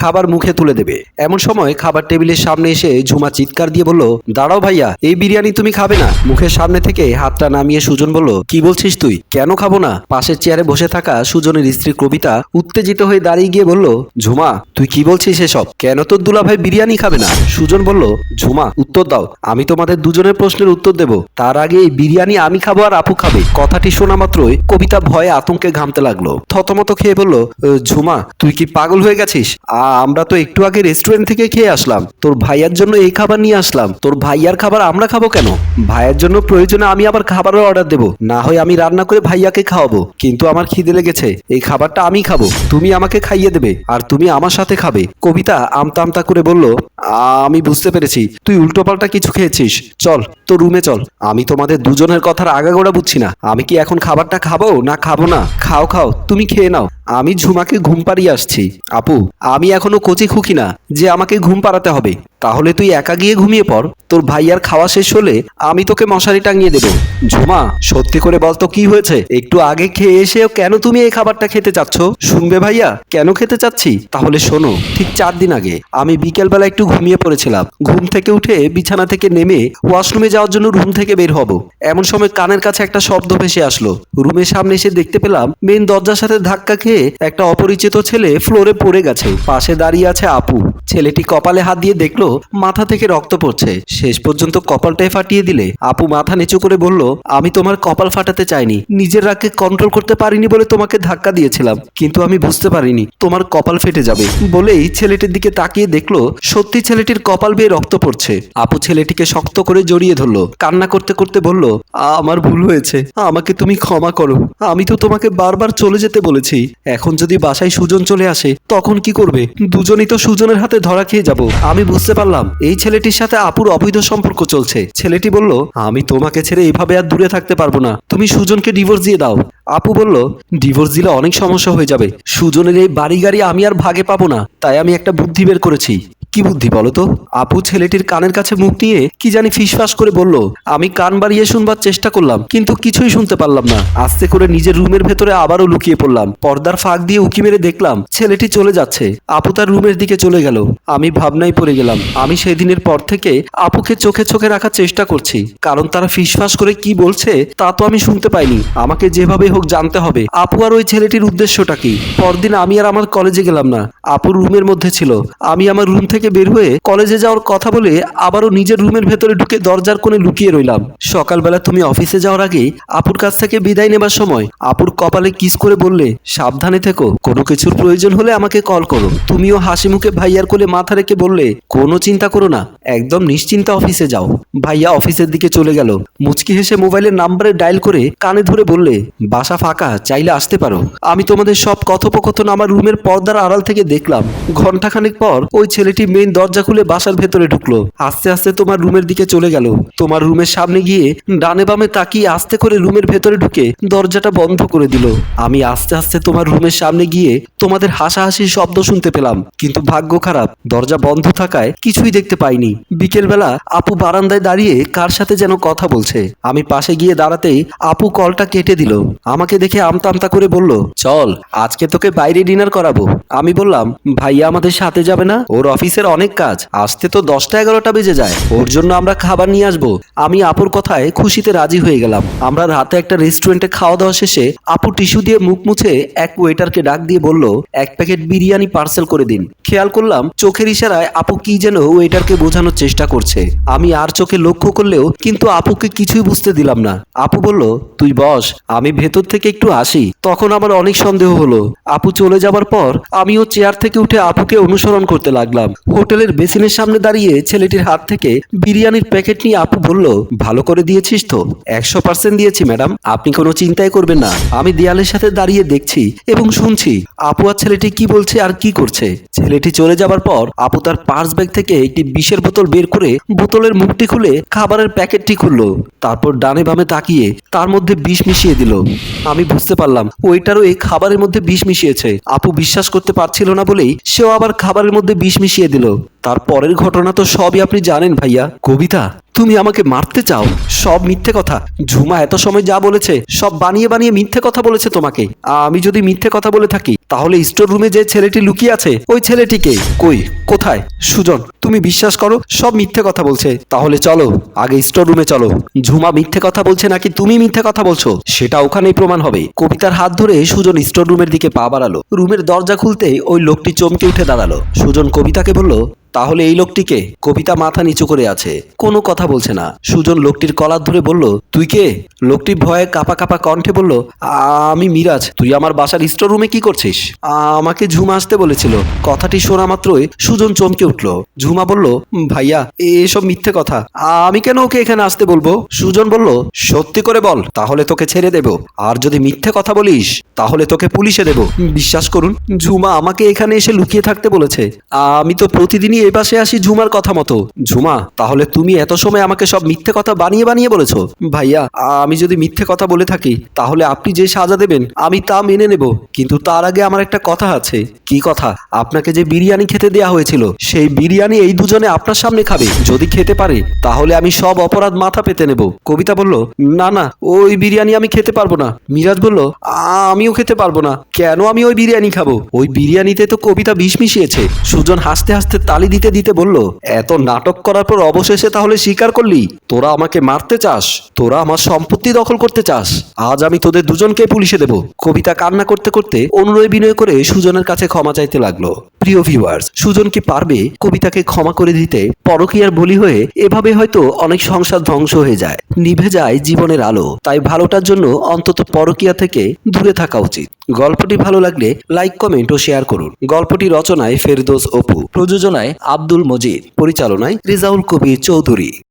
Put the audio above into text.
খাবার মুখে তুলে দেবে। এমন সময় খাবার টেবিলের সামনে এসে ঝুমা চিৎকার দিয়ে বলল দাঁড়াও ভাইয়া এই বিরিয়ানি তুমি খাবে না। মুখের সামনে থেকে হাতটা নামিয়ে সুজন বলল কি বলছিস তুই? কেন খাব না? পাশের চেয়ারে বসে থাকা সুজনের স্ত্রী কবিতা উত্তেজিত হয়ে দাঁড়িয়ে গিয়ে বলল ঝুমা তুই কি বলছিস এসব? কেন তোর দুলাভাই বিরিয়ানি খাবে না? সুজন বলল ঝুমা উত্তর দাও। আমি তোমাদের দুজনের প্রশ্নের উত্তর দেব। তার আগে এই বিরিয়ানি আমি খাব আর আপু খাবে। কথাটি শোনা মাত্রই কবিতা ভয়ে আতঙ্কে ঘামতে লাগল। থতমত খেয়ে বলল ঝুমা তুই কি পাগল হয়ে গেছিস? আ, আমরা তো একটু আগে রেস্টুরেন্ট থেকে খেয়ে আসলাম। তোর ভাইয়ার জন্য এই খাবার নিয়ে আসলাম। তোর ভাইয়ার খাবার আমরা খাব কেন? ভাইয়ার জন্য প্রয়োজনে আমি আবার খাবারের অর্ডার দেবো। না হয় আমি রান্না করে ভাইয়াকে খাওয়াবো। কিন্তু আমার খিদে লেগেছে। এই খাবারটা আমি খাব। তুমি আমাকে খাইয়ে দেবে। আর তুমি আমার সাথে খাবে। কবিতা আমতা আমতা করে বলল আমি বুঝতে পেরেছি। তুই উল্টোপাল্টা কিছু খেয়েছিস। চল তো রুমে চল। আমি তোমাদের দুজনের কথার আগাগোড়া বুঝছি না। আমি কি এখন খাবারটা খাব না খাব না? খাও খাও, তুমি খেয়ে নাও। আমি ঝুমাকে ঘুম পাড়িয়ে আসছি। আপু, আমি এখনও কচি খুকি না যে আমাকে ঘুম পাড়াতে হবে। তাহলে তুই একা গিয়ে ঘুমিয়ে পড়। তোর ভাইয়ার খাওয়া শেষ হলে আমি তোকে মশারি টাঙিয়ে দেবো। ঝুমা, সত্যি করে বলতো কি হয়েছে? একটু আগে খেয়ে এসেও কেন তুমি এই খাবারটা খেতে চাচ্ছ? শুনবে ভাইয়া? কেন খেতে চাচ্ছি? তাহলে শোনো, ঠিক চার দিন আগে আমি বিকেলবেলা একটু ঘুমিয়ে পড়েছিলাম। ঘুম থেকে উঠে বিছানা থেকে নেমে ওয়াশরুমে যাওয়ার জন্য রুম থেকে বের হব। এমন সময় কানের কাছে একটা শব্দ ভেসে আসলো। রুমের সামনে এসে দেখতে পেলাম মেন দরজার সাথে ধাক্কা খেয়ে একটা অপরিচিত ছেলে ফ্লোরে পড়ে গেছে। পাশে দাঁড়িয়ে আছে আপু। ছেলেটি কপালে হাত দিয়ে দেখল মাথা থেকে রক্ত পড়ছে। শেষ পর্যন্ত কপালটাই ফাটিয়ে দিলে। আপু মাথা নিচু করে বলল, আমি তোমার কপাল ফাটাতে চাইনি। নিজের রাগকে কন্ট্রোল করতে পারিনি বলে তোমাকে ধাক্কা দিয়েছিলাম। কিন্তু আমি বুঝতে পারিনি, তোমার কপাল ফেটে যাবে। বলেই ছেলেটির দিকে তাকিয়ে দেখল, সত্যি ছেলেটির কপাল বেয়ে রক্ত পড়ছে। আপু ছেলেটিকে শক্ত করে জড়িয়ে ধরলো। কান্না করতে করতে বলল আমার ভুল হয়েছে। আমাকে তুমি ক্ষমা করো। আমি তো তোমাকে বারবার চলে যেতে বলেছি। এখন যদি বাসায় সুজন চলে আসে, তখন কি করবে? দুজনই তো সুজনের হাতে ধরা খেয়ে যাব। আমি বুঝতে পারলাম। এই ছেলেটির সাথে আপুর অবৈধ সম্পর্ক চলছে। ছেলেটি বলল, আমি তোমাকে ছেড়ে এভাবে আর দূরে থাকতে পারব না। তুমি সুজনকে ডিভোর্স দিয়ে দাও। আপু বলল ডিভোর্স দিলে অনেক সমস্যা হয়ে যাবে। সুজনের এই বাড়ি গাড়ি আমি আর ভাগে পাবো না। তাই আমি একটা বুদ্ধি বের করেছি। কি বুদ্ধি বলো তো? আপু ছেলেটির কানের কাছে মুখ নিয়ে কি জানি ফিসফাস করে বলল, আমি কান বাড়িয়ে শুনবার চেষ্টা করলাম, কিন্তু কিছুই শুনতে পারলাম না। আস্তে করে নিজের রুমের ভেতরে আবারও লুকিয়ে পড়লাম। পর্দার ফাঁক দিয়ে উকি মেরে দেখলাম, ছেলেটি চলে যাচ্ছে। আপু তার রুমের দিকে চলে গেল। আমি ভাবনায় পড়ে গেলাম, আমি সেই দিনের পর থেকে আপুকে চোখে চোখে রাখার চেষ্টা করছি, কারণ তারা ফিসফাস করে কি বলছে তা তো আমি শুনতে পাইনি। আমাকে যেভাবে হোক জানতে হবে, আপু আর ওই ছেলেটির উদ্দেশ্যটা কি? পরদিন আমি আর আমার কলেজে গেলাম না। আপুর রুমের মধ্যে ছিল। আমি আমার রুম থেকে বের হয়ে কলেজে যাওয়ার কথা বলে আবারও নিজের রুমের ভেতরে ঢুকে দরজার কোণে লুকিয়ে রইলাম। সকালবেলা তুমি অফিসে যাওয়ার আগে আপুর কাছ থেকে বিদায় নেবার সময় আপুর কপালে কিস করে বললে, সাবধানে থেকো, কোনো কিছুর প্রয়োজন হলে আমাকে কল করো। তুমিও হাসি মুখে ভাইয়ার কোলে মাথা রেখে বললে, কোনো চিন্তা করো না, একদম নিশ্চিন্তে অফিসে যাও। ভাইয়া অফিসের দিকে চলে গেল। মুচকি হেসে মোবাইলের নাম্বারে ডায়াল করে কানে ধরে বললে, বাসা ফাঁকা, চাইলে আসতে পারো। আমি তোমাদের সব কথোপকথন আমার রুমের পর্দার আড়াল থেকে দেখলাম। ঘন্টাখানেক পর ওই ছেলেটি মেইন দরজা খুলে বাসার ভেতরে ঢুকলো। আস্তে আস্তে তোমার রুমের দিকে চলে গেল। তোমার রুমের সামনে গিয়ে ডানে বামে তাকিয়ে আস্তে করে রুমের ভেতরে ঢুকে দরজাটা বন্ধ করে দিল। আমি আস্তে আস্তে তোমার রুমের সামনে গিয়ে তোমাদের হাসাহাসির শব্দ শুনতে পেলাম। কিন্তু ভাগ্য খারাপ, দরজা বন্ধ থাকায় কিছুই দেখতে পাইনি। বিকেলবেলা আপু বারান্দায় দাঁড়িয়ে কার সাথে যেন কথা বলছে। আমি পাশে গিয়ে দাঁড়াতেই আপু কলটা কেটে দিল। আমাকে দেখে আমতা আমতা করে বলল, চল, আজকে তোকে বাইরে ডিনার করাবো। আমি বললাম, ভাইয়া আমাদের সাথে যাবে না, ওর অফিসের অনেক কাজ। আসতে তো দশটা এগারোটা বেজে যায়। ওর জন্য আমরা খাবার নিয়ে আসব। আমি আপুর কথায় খুশিতে রাজি হয়ে গেলাম। আমরা রাতে একটা রেস্টুরেন্টে খাওয়া দাওয়া শেষে আপু টিস্যু দিয়ে মুখ মুছে এক ওয়েটারকে ডাক দিয়ে বলল, এক প্যাকেট বিরিয়ানি পার্সেল করে দিন। খেয়াল করলাম চোখের ইশারায় আপু কি যেন ওয়েটারকে বোঝানোর চেষ্টা করছে। আমি আর চোখে লক্ষ্য করলেও কিন্তু আপুকে কিছুই বুঝতে দিলাম না। আপু বলল, তুই বস, আমি ভেতর থেকে একটু আসি। তখন আমার অনেক সন্দেহ হলো। আপু চলে যাবার পর আমিও চেয়ার থেকে উঠে আপুকে অনুসরণ করতে লাগলাম। হোটেলের বেসিনের সামনে দাঁড়িয়ে ছেলেটির হাত থেকে বিরিয়ানির প্যাকেট নিয়ে আপু বলল, ভালো করে দিয়েছিস তো। একশো পার্সেন্ট দিয়েছি, ম্যাডাম। আপনি কোনো চিন্তাই করবেন না। আমি দেয়ালের সাথে দাঁড়িয়ে দেখছি এবং শুনছি। আপু আর ছেলেটি কি বলছে আর কি করছে? ছেলেটি চলে যাবার পর আপু তার পার্স ব্যাগ থেকে একটি বিষের বোতল বের করে বোতলের মুখটি খুলে খাবারের প্যাকেটটি খুললো। তারপর ডানে বামে তাকিয়ে তার মধ্যে বিষ মিশিয়ে দিল। আমি বুঝতে পারলাম, ওইটারও এই খাবারের মধ্যে বিষ মিশিয়েছে। আপু বিশ্বাস করতে পারছিল না বলেই সেও আবার খাবারের মধ্যে বিষ মিশিয়ে দিল। তার পরের ঘটনা তো সবই আপনি জানেন ভাইয়া। কবিতা, তুমি আমাকে মারতে চাও। সব মিথ্যে কথা। ঝুমা এত সময় যা বলেছে, সব বানিয়ে বানিয়ে মিথ্যে কথা বলেছে তোমাকে। আমি যদি মিথ্যে কথা বলে থাকি তাহলে স্টোর রুমে যে ছেলেটি লুকিয়ে আছে, ওই ছেলেটিকে কই? কোথায়? সুজন, তুমি বিশ্বাস করো, সব মিথ্যে কথা বলছে। তাহলে চলো, আগে স্টোর রুমে চলো। ঝুমা মিথ্যে কথা বলছে নাকি তুমি মিথ্যে কথা বলছো? সেটা ওখানেই প্রমাণ হবে। কবিতার হাত ধরে সুজন স্টোর রুমের দিকে পা বাড়ালো। রুমের দরজা খুলতেই ওই লোকটি চমকে উঠে দাঁড়াল। সুজন কবিতাকে বলল তাহলে এই লোকটিকে কবিতা মাথা নিচু করে আছে। কোনো কথা বলছে না। সুজন লোকটির কলার ধরে বলল, তুই কে? লোকটি ভয়ে কাপা কাপা কণ্ঠে বলল আমি মিরাজ। তুই আমার বাসার স্টোর রুমে কি করছিস? আমাকে ঝুমা আসতে বলেছিল। কথাটি শোনা মাত্রই সুজন চমকে উঠল। ঝুমা বলল ভাইয়া এসব মিথ্যে কথা। আমি কেন ওকে এখানে আসতে বলব? সুজন বলল, সত্যি করে বল, তাহলে তোকে ছেড়ে দেব। আর যদি মিথ্যে কথা বলিস, তাহলে তোকে পুলিশে দেব। বিশ্বাস করুন, ঝুমা আমাকে এখানে এসে লুকিয়ে থাকতে বলেছে। আমি তো প্রতিদিনই এই পাশে আসি ঝুমার কথা মতো। ঝুমা, তাহলে তুমি এত সময় আমাকে সব মিথ্যে কথা বানিয়ে বানিয়ে বলেছ? ভাইয়া, আমি যদি মিথ্যে কথা বলে থাকি, তাহলে আপনি যে সাজা দেবেন, আমি তা মেনে নেব। কিন্তু তার আগে আমার একটা কথা আছে। কি কথা? আপনাকে যে বিরিয়ানি খেতে দেয়া হয়েছিল, সেই বিরিয়ানি এই দুজনে আপনার সামনে খাবে। যদি খেতে পারে, তাহলে আমি সব অপরাধ মাথা পেতে নেব। কবিতা বলল, না না, ওই বিরিয়ানি আমি খেতে পারব না। মিরাজ বলল আমিও খেতে পারব না। কেন আমি ওই বিরিয়ানি খাব? ওই বিরিয়ানিতে তো কবিতা বিষ মিশিয়েছে। সুজন হাসতে হাসতে তালি দিতে দিতে বলল, এত নাটক করার পর অবশেষে তাহলে স্বীকার করলি? তোরা আমাকে মারতে চাস, তোরা আমার সম্পত্তি দখল করতে চাস। আজ আমি তোদের দুজনকে পুলিশে দেব। কবিতা কান্না করতে করতে অনুনয় বিনয় করে সুজনের কাছে ক্ষমা চাইতে লাগল। প্রিয় ভিউয়ার্স সুজন কি পারবে কবিতাকে ক্ষমা করে দিতে? পরকীয়ার বলি হয়ে এভাবে হয়তো অনেক সংসার ধ্বংস হয়ে যায়। নিভে যায় জীবনের আলো। তাই ভালোটার জন্য অন্তত পরকীয়া থেকে দূরে থাকা উচিত। গল্পটি ভালো লাগলে লাইক, কমেন্ট ও শেয়ার করুন। গল্পটি রচনায় ফেরদোস অপু। প্রযোজনায় আব্দুল মজিদ। পরিচালনায় রেজাউল কবির চৌধুরী।